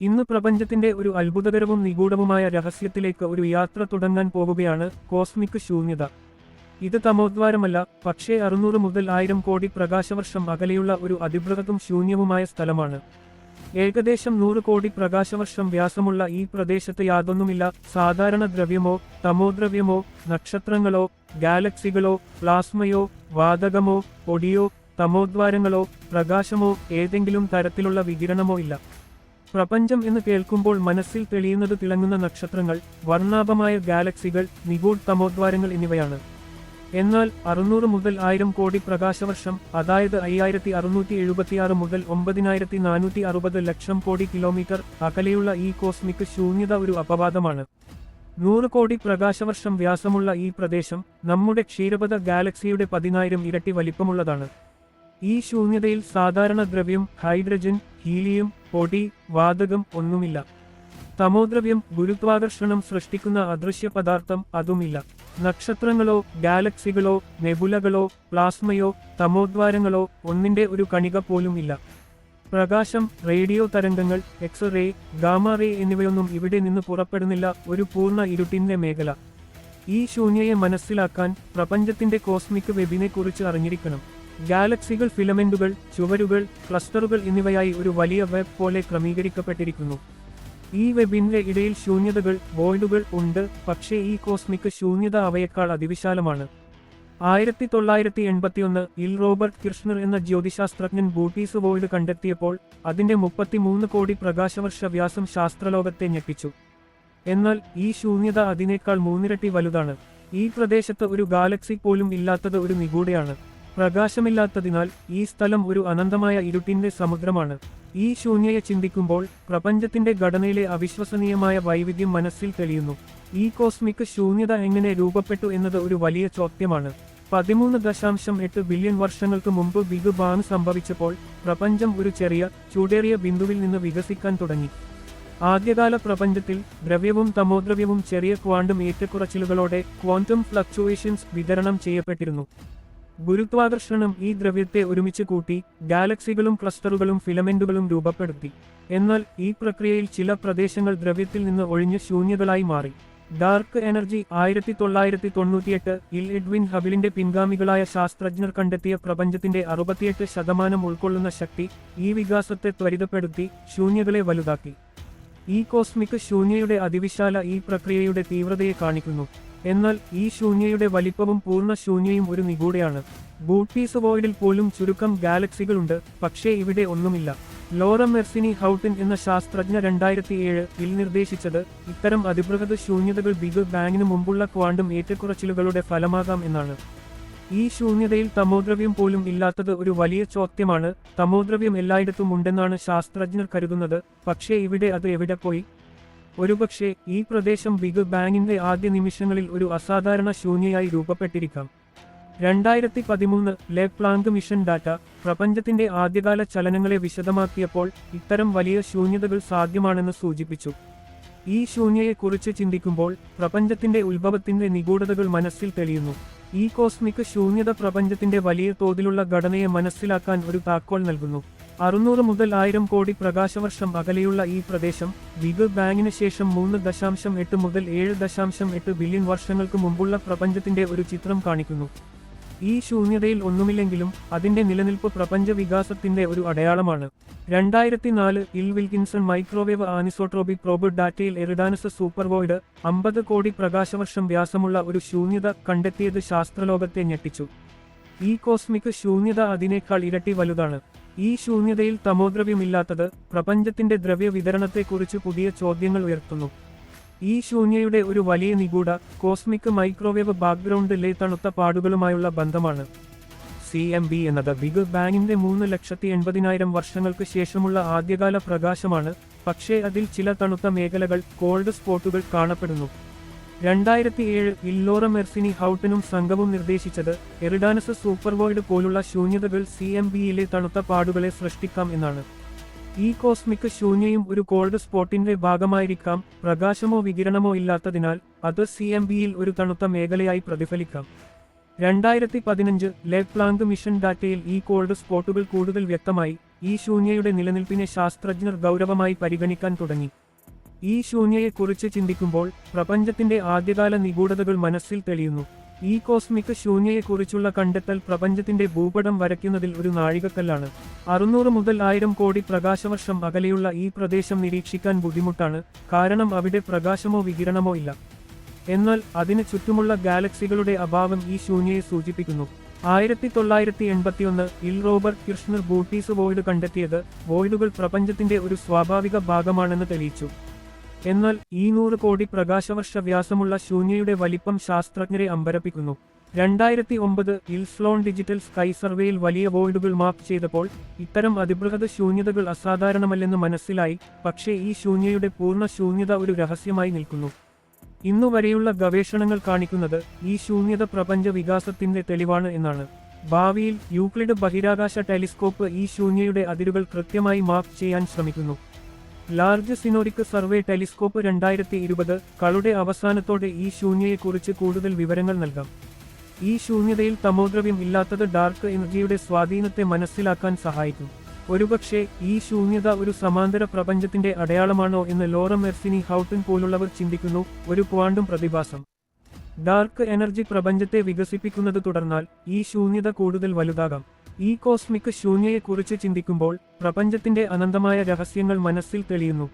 ഇന്ന് പ്രപഞ്ചത്തിന്റെ ഒരു അത്ഭുതകരവും നിഗൂഢവുമായ രഹസ്യത്തിലേക്ക് ഒരു യാത്ര തുടങ്ങാൻ പോകുകയാണ് കോസ്മിക് ശൂന്യത. ഇത് തമോദ്വാരമല്ല പക്ഷേ അറുന്നൂറ് മുതൽ ആയിരം കോടി പ്രകാശവർഷം അകലെയുള്ള ഒരു അതിബൃഹത്തും ശൂന്യവുമായ സ്ഥലമാണ്. ഏകദേശം നൂറ് കോടി പ്രകാശവർഷം വ്യാസമുള്ള ഈ പ്രദേശത്ത് യാതൊന്നുമില്ല സാധാരണ ദ്രവ്യമോ തമോദ്രവ്യമോ നക്ഷത്രങ്ങളോ ഗാലക്സികളോ പ്ലാസ്മയോ വാതകമോ പൊടിയോ തമോദ്വാരങ്ങളോ പ്രകാശമോ ഏതെങ്കിലും തരത്തിലുള്ള വികിരണമോ ഇല്ല. പ്രപഞ്ചം എന്ന് കേൾക്കുമ്പോൾ മനസ്സിൽ തെളിയുന്നത് തിളങ്ങുന്ന നക്ഷത്രങ്ങൾ വർണാഭമായ ഗാലക്സികൾ നിഗൂഢ തമോദ്വാരങ്ങൾ എന്നിവയാണ്. എന്നാൽ അറുന്നൂറ് മുതൽ ആയിരം കോടി പ്രകാശവർഷം അതായത് അയ്യായിരത്തി അറുന്നൂറ്റി എഴുപത്തിയാറ് മുതൽ ഒമ്പതിനായിരത്തി നാനൂറ്റി അറുപത് ലക്ഷം കോടി കിലോമീറ്റർ അകലെയുള്ള ഈ കോസ്മിക് ശൂന്യത ഒരു അപവാദമാണ്. നൂറ് കോടി പ്രകാശവർഷം വ്യാസമുള്ള ഈ പ്രദേശം നമ്മുടെ ക്ഷീരപഥ ഗാലക്സിയുടെ പതിനായിരം ഇരട്ടി വലിപ്പമുള്ളതാണ്. ഈ ശൂന്യതയിൽ സാധാരണ ദ്രവ്യം ഹൈഡ്രജൻ ഹീലിയം പൊടി വാതകം ഒന്നുമില്ല. തമോദ്രവ്യം ഗുരുത്വാകർഷണം സൃഷ്ടിക്കുന്ന അദൃശ്യ പദാർത്ഥം അതുമില്ല. നക്ഷത്രങ്ങളോ ഗാലക്സികളോ നെബുലകളോ പ്ലാസ്മയോ തമോദ്വാരങ്ങളോ ഒന്നിന്റെ ഒരു കണിക പോലുമില്ല. പ്രകാശം റേഡിയോ തരംഗങ്ങൾ എക്സ് റേ ഗാമ റേ എന്നിവയൊന്നും ഇവിടെ നിന്ന് പുറപ്പെടുന്നില്ല ഒരു പൂർണ ഇരുട്ടിന്റെ മേഖല. ഈ ശൂന്യയെ മനസ്സിലാക്കാൻ പ്രപഞ്ചത്തിന്റെ കോസ്മിക് വെബിനെക്കുറിച്ച് അറിഞ്ഞിരിക്കണം. ഗാലക്സികൾ ഫിലമെന്റുകൾ ചുവരുകൾ ക്ലസ്റ്ററുകൾ എന്നിവയായി ഒരു വലിയ വെബ് പോലെ ക്രമീകരിക്കപ്പെട്ടിരിക്കുന്നു. ഈ വെബിന്റെ ഇടയിൽ ശൂന്യതകൾ വോയിഡുകൾ ഉണ്ട് പക്ഷേ ഈ കോസ്മിക് ശൂന്യത അവയേക്കാൾ അതിവിശാലമാണ്. ആയിരത്തി തൊള്ളായിരത്തി എൺപത്തിയൊന്ന് ഇൽ റോബർട്ട് കിർഷ്ണർ എന്ന ജ്യോതിശാസ്ത്രജ്ഞൻ ബൂട്ടീസ് വോയിഡ് കണ്ടെത്തിയപ്പോൾ അതിന്റെ മുപ്പത്തിമൂന്ന് കോടി പ്രകാശവർഷ വ്യാസം ശാസ്ത്രലോകത്തെ ഞെട്ടിച്ചു. എന്നാൽ ഈ ശൂന്യത അതിനേക്കാൾ മൂന്നിരട്ടി വലുതാണ്. ഈ പ്രദേശത്ത് ഒരു ഗാലക്സി പോലും ഇല്ലാത്തത് ഒരു നിഗൂഢയാണ്. പ്രകാശമില്ലാത്തതിനാൽ ഈ സ്ഥലം ഒരു അനന്തമായ ഇരുട്ടിന്റെ സമുദ്രമാണ്. ഈ ശൂന്യയെ ചിന്തിക്കുമ്പോൾ പ്രപഞ്ചത്തിന്റെ ഘടനയിലെ അവിശ്വസനീയമായ വൈവിധ്യം മനസ്സിൽ തെളിയുന്നു. ഈ കോസ്മിക് ശൂന്യത എങ്ങനെ രൂപപ്പെട്ടു എന്നത് ഒരു വലിയ ചോദ്യമാണ്. പതിമൂന്ന് ദശാംശം എട്ട് ബില്യൺ വർഷങ്ങൾക്ക് മുമ്പ് ബിഗ് ബാങ് സംഭവിച്ചപ്പോൾ പ്രപഞ്ചം ഒരു ചെറിയ ചൂടേറിയ ബിന്ദുവിൽ നിന്ന് വികസിക്കാൻ തുടങ്ങി. ആദ്യകാല പ്രപഞ്ചത്തിൽ ദ്രവ്യവും തമോദ്രവ്യവും ചെറിയ ക്വാണ്ടം ഏറ്റക്കുറച്ചിലുകളോടെ ക്വാണ്ടം ഫ്ലക്ച്വേഷൻസ് വിതരണം ചെയ്യപ്പെട്ടിരുന്നു. ഗുരുത്വാകർഷണം ഈ ദ്രവ്യത്തെ ഒരുമിച്ച് കൂട്ടി ഗാലക്സികളും ക്ലസ്റ്ററുകളും ഫിലമെന്റുകളും രൂപപ്പെടുത്തി. എന്നാൽ ഈ പ്രക്രിയയിൽ ചില പ്രദേശങ്ങൾ ദ്രവ്യത്തിൽ നിന്ന് ഒഴിഞ്ഞ് ശൂന്യതകളായി മാറി. ഡാർക്ക് എനർജി ആയിരത്തി തൊള്ളായിരത്തി തൊണ്ണൂറ്റിയെട്ട് ഇൽ എഡ്വിൻ ഹബിലിന്റെ പിൻഗാമികളായ ശാസ്ത്രജ്ഞർ കണ്ടെത്തിയ പ്രപഞ്ചത്തിന്റെ അറുപത്തിയെട്ട് ശതമാനം ഉൾക്കൊള്ളുന്ന ശക്തി ഈ വികാസത്തെ ത്വരിതപ്പെടുത്തി ശൂന്യതകളെ വലുതാക്കി. ഈ കോസ്മിക് ശൂന്യയുടെ അതിവിശാല ഈ പ്രക്രിയയുടെ തീവ്രതയെ കാണിക്കുന്നു. എന്നാൽ ഈ ശൂന്യയുടെ വലിപ്പവും പൂർണ ശൂന്യയും ഒരു നിഗൂഢയാണ്. ബൂട്ടീസ് വോയിഡിൽ പോലും ചുരുക്കം ഗാലക്സികളുണ്ട് പക്ഷേ ഇവിടെ ഒന്നുമില്ല. ലോറ മെർസിനി ഹൗട്ടൻ എന്ന ശാസ്ത്രജ്ഞ രണ്ടായിരത്തി ഏഴ് ഇൽ നിർദ്ദേശിച്ചത് ഇത്തരം അതിബൃഹത് ശൂന്യതകൾ ബിഗ് ബാങ്ങിന് മുമ്പുള്ള ക്വാണ്ടം ഏറ്റക്കുറച്ചിലുകളുടെ ഫലമാകാം എന്നാണ്. ഈ ശൂന്യതയിൽ തമോദ്രവ്യം പോലും ഇല്ലാത്തത് ഒരു വലിയ ചോദ്യമാണ്. തമോദ്രവ്യം എല്ലായിടത്തും ഉണ്ടെന്നാണ് ശാസ്ത്രജ്ഞർ കരുതുന്നത് പക്ഷേ ഇവിടെ അത് എവിടെ പോയി? ഒരുപക്ഷെ ഈ പ്രദേശം ബിഗ് ബാങ്ങിന്റെ ആദ്യ നിമിഷങ്ങളിൽ ഒരു അസാധാരണ ശൂന്യയായി രൂപപ്പെട്ടിരിക്കാം. രണ്ടായിരത്തി പതിമൂന്ന് ലെ പ്ലാങ്ക് മിഷൻ ഡാറ്റ പ്രപഞ്ചത്തിന്റെ ആദ്യകാല ചലനങ്ങളെ വിശദമാക്കിയപ്പോൾ ഇത്തരം വലിയ ശൂന്യതകൾ സാധ്യമാണെന്ന് സൂചിപ്പിച്ചു. ഈ ശൂന്യയെക്കുറിച്ച് ചിന്തിക്കുമ്പോൾ പ്രപഞ്ചത്തിന്റെ ഉത്ഭവത്തിന്റെ നിഗൂഢതകൾ മനസ്സിൽ തെളിയുന്നു. ഈ കോസ്മിക് ശൂന്യത പ്രപഞ്ചത്തിന്റെ വലിയ തോതിലുള്ള ഘടനയെ മനസ്സിലാക്കാൻ ഒരു താക്കോൽ നൽകുന്നു. അറുന്നൂറ് മുതൽ ആയിരം കോടി പ്രകാശവർഷം അകലെയുള്ള ഈ പ്രദേശം ബിഗ് ബാങ്ങിന് ശേഷം മൂന്ന് ദശാംശം എട്ട് മുതൽ ഏഴ് ദശാംശം എട്ട് ബില്യൺ വർഷങ്ങൾക്ക് മുമ്പുള്ള പ്രപഞ്ചത്തിന്റെ ഒരു ചിത്രം കാണിക്കുന്നു. ഈ ശൂന്യതയിൽ ഒന്നുമില്ലെങ്കിലും അതിന്റെ നിലനിൽപ്പ് പ്രപഞ്ച വികാസത്തിന്റെ ഒരു അടയാളമാണ്. രണ്ടായിരത്തി നാല് ഇൽ വിൽകിൻസൺ മൈക്രോവേവ് ആനിസോട്രോപിക് പ്രോബ് ഡാറ്റയിൽ എറിഡാനസ് സൂപ്പർവോയിഡ് അമ്പത് കോടി പ്രകാശവർഷം വ്യാസമുള്ള ഒരു ശൂന്യത കണ്ടെത്തിയത് ശാസ്ത്രലോകത്തെ ഞെട്ടിച്ചു. ഈ കോസ്മിക് ശൂന്യത അതിനേക്കാൾ ഇരട്ടി വലുതാണ്. ഈ ശൂന്യതയിൽ തമോദ്രവ്യമില്ലാത്തത് പ്രപഞ്ചത്തിന്റെ ദ്രവ്യ വിതരണത്തെക്കുറിച്ച് പുതിയ ചോദ്യങ്ങൾ ഉയർത്തുന്നു. ഈ ശൂന്യയുടെ ഒരു വലിയ നിഗൂഢ കോസ്മിക് മൈക്രോവേവ് ബാക്ക്ഗ്രൗണ്ടിലെ തണുത്ത പാടുകളുമായുള്ള ബന്ധമാണ്. സി എം ബി എന്നത് ബിഗ് ബാങ്ങിന്റെ മൂന്ന് ലക്ഷത്തി എൺപതിനായിരം വർഷങ്ങൾക്ക് ശേഷമുള്ള ആദ്യകാല പ്രകാശമാണ് പക്ഷേ അതിൽ ചില തണുത്ത മേഖലകൾ കോൾഡ് സ്പോട്ടുകൾ കാണപ്പെടുന്നു. രണ്ടായിരത്തി ഏഴ് ഇല്ലോറ മെർസിനി ഹൗട്ടനും സംഘവും നിർദ്ദേശിച്ചത് എറിഡാനസ് സൂപ്പർവോയിഡ് പോലുള്ള ശൂന്യതകൾ സി എം ബിയിലെ തണുത്ത പാടുകളെ സൃഷ്ടിക്കാം എന്നാണ്. ഈ കോസ്മിക് ശൂന്യയും ഒരു കോൾഡ് സ്പോട്ടിന്റെ ഭാഗമായിരിക്കാം പ്രകാശമോ വികിരണമോ ഇല്ലാത്തതിനാൽ അത് സി എം ബിയിൽ ഒരു തണുത്ത മേഖലയായി പ്രതിഫലിക്കാം. രണ്ടായിരത്തി പതിനഞ്ച് ലെ പ്ലാങ്ക് മിഷൻ ഡാറ്റയിൽ ഈ കോൾഡ് സ്പോട്ടുകൾ കൂടുതൽ വ്യക്തമായി ഈ ശൂന്യയുടെ നിലനിൽപ്പിനെ ശാസ്ത്രജ്ഞർ ഗൗരവമായി പരിഗണിക്കാൻ തുടങ്ങി. ഈ ശൂന്യയെക്കുറിച്ച് ചിന്തിക്കുമ്പോൾ പ്രപഞ്ചത്തിന്റെ ആദ്യകാല നിഗൂഢതകൾ മനസ്സിൽ തെളിയുന്നു. ഈ കോസ്മിക് ശൂന്യയെക്കുറിച്ചുള്ള കണ്ടെത്തൽ പ്രപഞ്ചത്തിന്റെ ഭൂപടം വരയ്ക്കുന്നതിൽ ഒരു നാഴികക്കല്ലാണ്. അറുന്നൂറ് മുതൽ ആയിരം കോടി പ്രകാശവർഷം അകലെയുള്ള ഈ പ്രദേശം നിരീക്ഷിക്കാൻ ബുദ്ധിമുട്ടാണ് കാരണം അവിടെ പ്രകാശമോ വികിരണമോ ഇല്ല. എന്നാൽ അതിന് ചുറ്റുമുള്ള ഗാലക്സികളുടെ അഭാവം ഈ ശൂന്യയെ സൂചിപ്പിക്കുന്നു. ആയിരത്തി തൊള്ളായിരത്തി എൺപത്തിയൊന്ന് ഇൽ റോബർട്ട് കിർഷ്ണർ ബൂട്ടീസ് വോയിഡ് കണ്ടെത്തിയത് വോയിഡുകൾ പ്രപഞ്ചത്തിന്റെ ഒരു സ്വാഭാവിക ഭാഗമാണെന്ന് തെളിയിച്ചു. എന്നാൽ ഈ നൂറ് കോടി പ്രകാശവർഷ വ്യാസമുള്ള ശൂന്യയുടെ വലിപ്പം ശാസ്ത്രജ്ഞരെ അമ്പരപ്പിക്കുന്നു. രണ്ടായിരത്തി ഒമ്പത് ഇൽസ്ലോൺ ഡിജിറ്റൽ സ്കൈ സർവേയിൽ വലിയ വോയിഡുകൾ മാപ്പ് ചെയ്തപ്പോൾ ഇത്തരം അതിബൃഹത് ശൂന്യതകൾ അസാധാരണമല്ലെന്ന് മനസ്സിലായി പക്ഷേ ഈ ശൂന്യയുടെ പൂർണ ശൂന്യത ഒരു രഹസ്യമായി നിൽക്കുന്നു. ഇന്നുവരെയുള്ള ഗവേഷണങ്ങൾ കാണിക്കുന്നത് ഈ ശൂന്യത പ്രപഞ്ച വികാസത്തിന്റെ തെളിവാണ് എന്നാണ്. ഭാവിയിൽ യൂക്ലിഡ് ബഹിരാകാശ ടെലിസ്കോപ്പ് ഈ ശൂന്യയുടെ അതിരുകൾ കൃത്യമായി മാപ്പ് ചെയ്യാൻ ശ്രമിക്കുന്നു. ലാർജ് സിനോറിക് സർവേ ടെലിസ്കോപ്പ് രണ്ടായിരത്തി ഇരുപത് കളുടെ അവസാനത്തോടെ ഈ ശൂന്യയെക്കുറിച്ച് കൂടുതൽ വിവരങ്ങൾ നൽകാം. ഈ ശൂന്യതയിൽ തമോദ്രവ്യം ഇല്ലാത്തത് ഡാർക്ക് എനർജിയുടെ സ്വാധീനത്തെ മനസ്സിലാക്കാൻ സഹായിക്കും. ഒരുപക്ഷെ ഈ ശൂന്യത ഒരു സമാന്തര പ്രപഞ്ചത്തിന്റെ അടയാളമാണോ എന്ന് ലോറം എർസിനി ഹൗട്ടൻ പോലുള്ളവർ ചിന്തിക്കുന്നു. ഒരു ക്വാണ്ടും പ്രതിഭാസം. ഡാർക്ക് എനർജി പ്രപഞ്ചത്തെ വികസിപ്പിക്കുന്നത് തുടർന്നാൽ ഈ ശൂന്യത കൂടുതൽ വലുതാകാം. ഈ കോസ്മിക് ശൂന്യയെക്കുറിച്ച് ചിന്തിക്കുമ്പോൾ പ്രപഞ്ചത്തിന്റെ അനന്തമായ രഹസ്യങ്ങൾ മനസ്സിൽ തെളിയുന്നു.